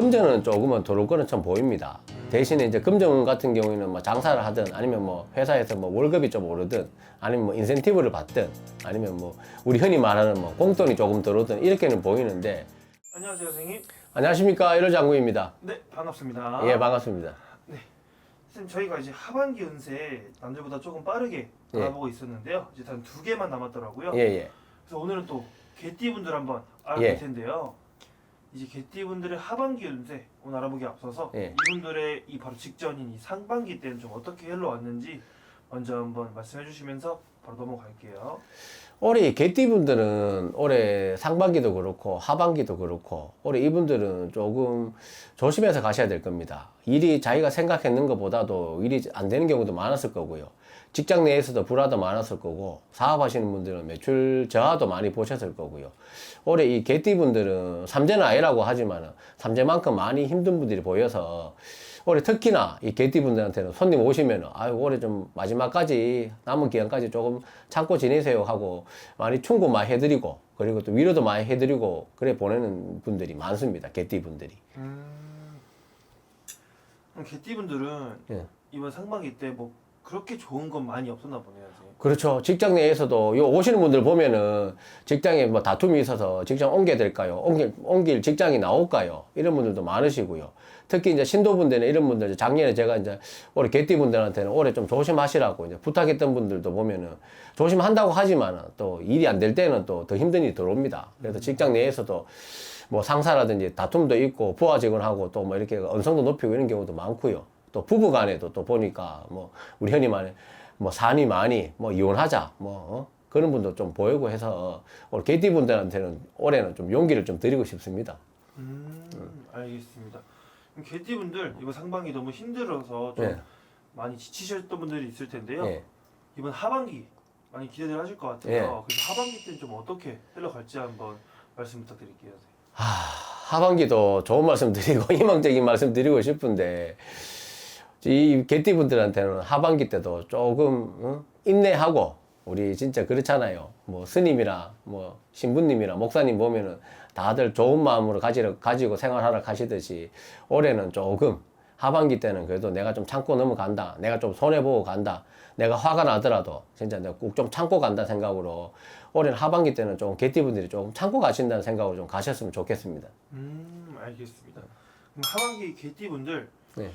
금전은 조금은 들어올 거는 참 보입니다. 대신에 이제 금전 같은 경우에는 뭐 장사를 하든 아니면 뭐 회사에서 뭐 월급이 좀 오르든 아니면 뭐 인센티브를 받든 아니면 뭐 우리 흔히 말하는 뭐 공돈이 조금 들어오든 이렇게는 보이는데 안녕하세요 선생님 안녕하십니까 일월 장구입니다. 네 반갑습니다 예 반갑습니다. 선생님 저희가 이제 하반기 운세 남들보다 조금 빠르게 예. 알아보고 있었는데요 이제 단 두 개만 남았더라고요 예 예. 그래서 오늘은 또 개띠분들 한번 알아볼 예. 텐데요 이제 개띠분들의 하반기 운세 오늘 알아보기 앞서서 예. 이분들의 이 바로 직전인 이 상반기 때는 좀 어떻게 흘러왔는지 먼저 한번 말씀해 주시면서 바로 넘어갈게요 올해 개띠분들은 올해 상반기도 그렇고 하반기도 그렇고 올해 이분들은 조금 조심해서 가셔야 될 겁니다. 일이 자기가 생각했는 것보다도 일이 안 되는 경우도 많았을 거고요. 직장 내에서도 불화도 많았을 거고 사업하시는 분들은 매출 저하도 많이 보셨을 거고요. 올해 이 개띠분들은 삼재는 아니라고 하지만 삼재만큼 많이 힘든 분들이 보여서 올해 특히나 이 개띠분들한테는 손님 오시면 아유 올해 좀 마지막까지 남은 기간까지 조금 참고 지내세요 하고 많이 충고 많이 해드리고 그리고 또 위로도 많이 해드리고 그래 보내는 분들이 많습니다 개띠분들이 그럼 개띠분들은 예. 이번 상반기 때뭐 그렇게 좋은 건 많이 없었나 보네요 선생님 그렇죠. 직장 내에서도 요 오시는 분들 보면은 직장에 뭐 다툼이 있어서 직장 옮겨야 될까요? 옮길, 옮길 직장이 나올까요? 이런 분들도 많으시고요. 특히 이제 신도분들은 이런 분들 작년에 제가 이제 올해 개띠분들한테는 올해 좀 조심하시라고 이제 부탁했던 분들도 보면은 조심한다고 하지만은 또 일이 안 될 때는 또 더 힘든 일이 들어옵니다. 그래서 직장 내에서도 뭐 상사라든지 다툼도 있고 부하 직원하고 또 뭐 이렇게 언성도 높이고 이런 경우도 많고요. 또 부부 간에도 또 보니까 뭐 우리 말해 뭐 산이 많이 뭐 이혼하자 뭐 어? 그런 분도 좀 보이고 해서 우리 개띠 분들한테는 올해는 좀 용기를 좀 드리고 싶습니다. 음, 알겠습니다. 그럼 개띠분들 이번 상반기 너무 힘들어서 좀 예. 많이 지치셨던 분들이 있을 텐데요. 예. 이번 하반기 많이 기대를 하실 것 같아요. 예. 그래서 하반기 때는 좀 어떻게 흘러갈지 한번 말씀 부탁드릴게요. 하, 하반기도 좋은 말씀 드리고 희망적인 말씀 드리고 싶은데 이 개띠 분들한테는 하반기 때도 조금 어? 인내하고 우리 진짜 그렇잖아요. 뭐 스님이나 뭐 신부님이나 목사님 보면은 다들 좋은 마음으로 가지러, 가지고 생활하러 가시듯이 올해는 조금 하반기 때는 그래도 내가 좀 참고 넘어간다. 내가 좀 손해보고 간다. 내가 화가 나더라도 진짜 내가 꼭 좀 참고 간다 생각으로 올해는 하반기 때는 좀 개띠분들이 조금 참고 가신다는 생각으로 좀 가셨으면 좋겠습니다. 음, 알겠습니다. 그럼 하반기 개띠분들 네.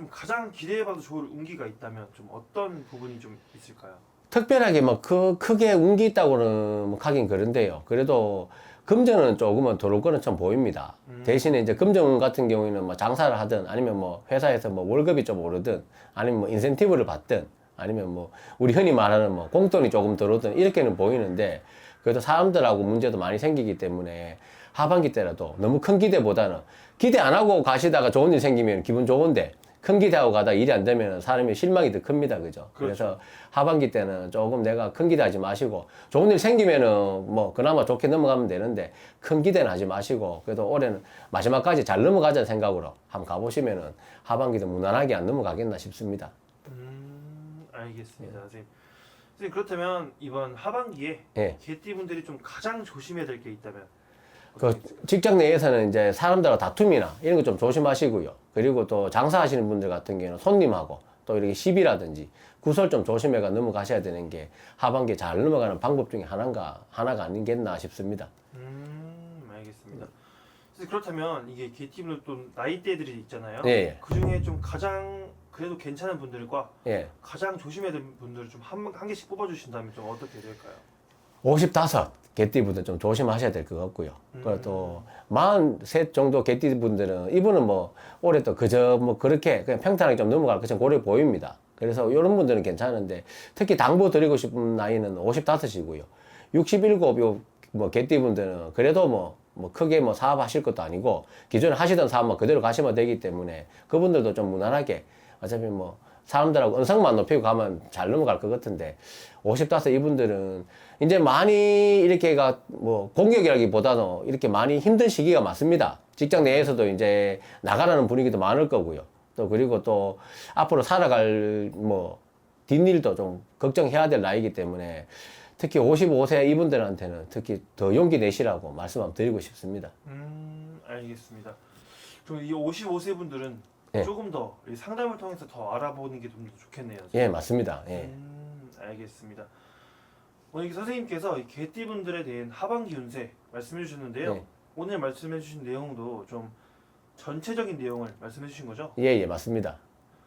좀 가장 기대해봐도 좋을 운기가 있다면 좀 어떤 부분이 좀 있을까요? 특별하게 뭐 크, 크게 운기 있다고는 뭐 하긴 그런데요. 그래도 금전은 조금은 들어올 거는 좀 보입니다. 대신에 이제 금전 같은 경우에는 뭐 장사를 하든 아니면 뭐 회사에서 뭐 월급이 좀 오르든 아니면 뭐 인센티브를 받든 아니면 뭐 우리 흔히 말하는 뭐 공돈이 조금 들어오든 이렇게는 보이는데 그래도 사람들하고 문제도 많이 생기기 때문에 하반기 때라도 너무 큰 기대보다는 기대 안 하고 가시다가 좋은 일 생기면 기분 좋은데 큰 기대하고 가다 일이 안 되면 사람이 실망이 더 큽니다. 그죠? 그래서 하반기 때는 조금 내가 큰 기대하지 마시고 좋은 일 생기면은 뭐 그나마 좋게 넘어가면 되는데 큰 기대는 하지 마시고 그래도 올해는 마지막까지 잘 넘어가자는 생각으로 한번 가보시면은 하반기도 무난하게 안 넘어가겠나 싶습니다. 음, 알겠습니다, 선생님. 선생님 그렇다면 이번 하반기에 예. 개띠분들이 좀 가장 조심해야 될 게 있다면 그 직장 내에서는 이제 사람들과 다툼이나 이런 거 좀 조심하시고요. 그리고 또 장사하시는 분들 같은 경우는 손님하고 또 이렇게 시비라든지 구설 좀 조심해가 넘어가셔야 되는 게 하반기에 잘 넘어가는 방법 중에 하나가 하나가 아니겠나 싶습니다. 음, 알겠습니다. 그렇다면 이게 개띠분들 또 나이대들이 있잖아요. 예, 예. 그 중에 좀 가장 그래도 괜찮은 분들과 예. 가장 조심해야 될 분들을 좀한 한 개씩 뽑아주신다면 좀 어떻게 될까요? 55 개띠분들 좀 조심하셔야 될 것 같고요. 그리고 또 43 정도 개띠분들은 이분은 뭐 올해 또 그저 뭐 그렇게 그냥 평탄하게 좀 넘어갈 것처럼 고려 보입니다. 그래서 이런 분들은 괜찮은데 특히 당부 드리고 싶은 나이는 55이고요. 67, 요뭐 개띠분들은 그래도 뭐, 뭐 크게 뭐 사업하실 것도 아니고 기존에 하시던 사업만 그대로 가시면 되기 때문에 그분들도 좀 무난하게 어차피 뭐 사람들하고 언성만 높이고 가면 잘 넘어갈 것 같은데 55 이분들은 이제 많이 이렇게가 뭐 공격이라기보다는 이렇게 많이 힘든 시기가 맞습니다. 직장 내에서도 이제 나가라는 분위기도 많을 거고요. 또 그리고 또 앞으로 살아갈 뭐 뒷일도 좀 걱정해야 될 나이기 때문에 특히 55세 이분들한테는 특히 더 용기 내시라고 말씀 드리고 싶습니다. 음, 알겠습니다. 그럼 이 55세 분들은 예. 조금 더이 상담을 통해서 더 알아보는 게 좀 더 좋겠네요. 예, 맞습니다. 예. 음, 알겠습니다. 오늘 이렇게 선생님께서 이 개띠분들에 대한 하반기 운세 말씀해 주셨는데요. 예. 오늘 말씀해 주신 내용도 좀 전체적인 내용을 말씀해 주신 거죠? 예, 예, 맞습니다.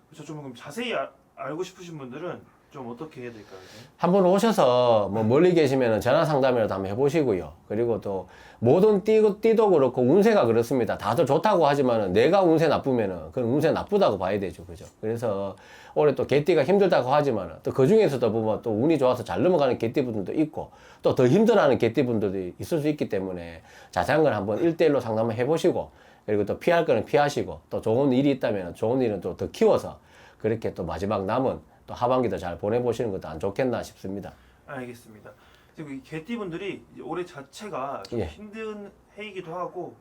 그래서 좀 그럼 자세히 아- 알고 싶으신 분들은 좀 어떻게 해야 될까요? 한번 오셔서 뭐 멀리 계시면 전화 상담이라도 한번 해보시고요. 그리고 또 모든 띠도, 띠도 그렇고 운세가 그렇습니다. 다들 좋다고 하지만은 내가 운세 나쁘면은 그건 운세 나쁘다고 봐야 되죠. 그죠? 그래서 올해 또 개띠가 힘들다고 하지만은 또 그 중에서도 보면 또 운이 좋아서 잘 넘어가는 개띠분들도 있고 또 더 힘들어하는 개띠분들도 있을 수 있기 때문에 자세한 걸 한번 일대일로 상담을 해보시고 그리고 또 피할 거는 피하시고 또 좋은 일이 있다면 좋은 일은 또 더 키워서 그렇게 또 마지막 남은 또 하반기도 잘 보내보시는 것도 안 좋겠나 싶습니다. 알겠습니다. 그리고 이 개띠분들이 이제 올해 자체가 좀 예. 힘든 해이기도 하고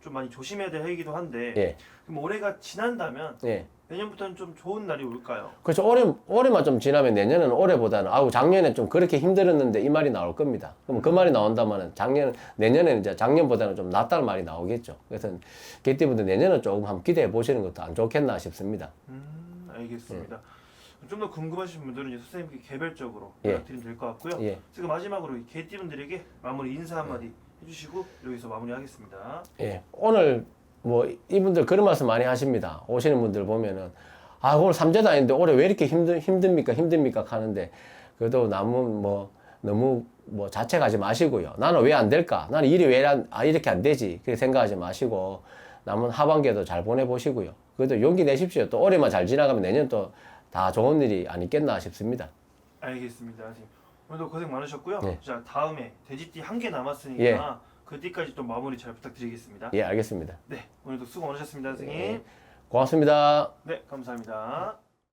좀 많이 조심해야 될 해이기도 한데 예, 그럼 올해가 지난다면 예. 내년부터는 좀 좋은 날이 올까요? 그렇죠. 올해, 올해만 좀 지나면 내년은 올해보다는, 아우, 작년에 좀 그렇게 힘들었는데 이 말이 나올 겁니다. 그럼 그 말이 나온다면은 작년, 내년에는 이제 작년보다는 좀 낫다는 말이 나오겠죠. 그래서 개띠분들 내년은 조금 한번 기대해 보시는 것도 안 좋겠나 싶습니다. 음, 알겠습니다. 좀 더 궁금하신 분들은 이제 선생님께 개별적으로 예. 연락드리면 될 것 같고요. 예, 지금 마지막으로 이 개띠분들에게 마무리 인사 한마디 해주시고 여기서 마무리하겠습니다. 예. 오늘 뭐 이분들 그런 말씀 많이 하십니다. 오시는 분들 보면은, 아, 오늘 삼재도 아닌데 올해 왜 이렇게 힘들, 힘듭니까? 힘듭니까? 하는데, 그래도 너무 뭐, 너무 뭐 자책하지 마시고요. 나는 왜 안 될까? 나는 일이 왜 안, 아, 이렇게 안 되지? 그렇게 생각하지 마시고, 남은 하반기에도 잘 보내보시고요. 그래도 용기 내십시오. 또 올해만 잘 지나가면 내년 또 다 좋은 일이 아니겠나 싶습니다. 알겠습니다. 선생님. 오늘도 고생 많으셨고요. 네. 자 다음에 돼지띠 한 개 남았으니까 예. 그 띠까지 또 마무리 잘 부탁드리겠습니다. 예, 알겠습니다. 네 오늘도 수고 많으셨습니다, 선생님. 예. 고맙습니다. 네 감사합니다.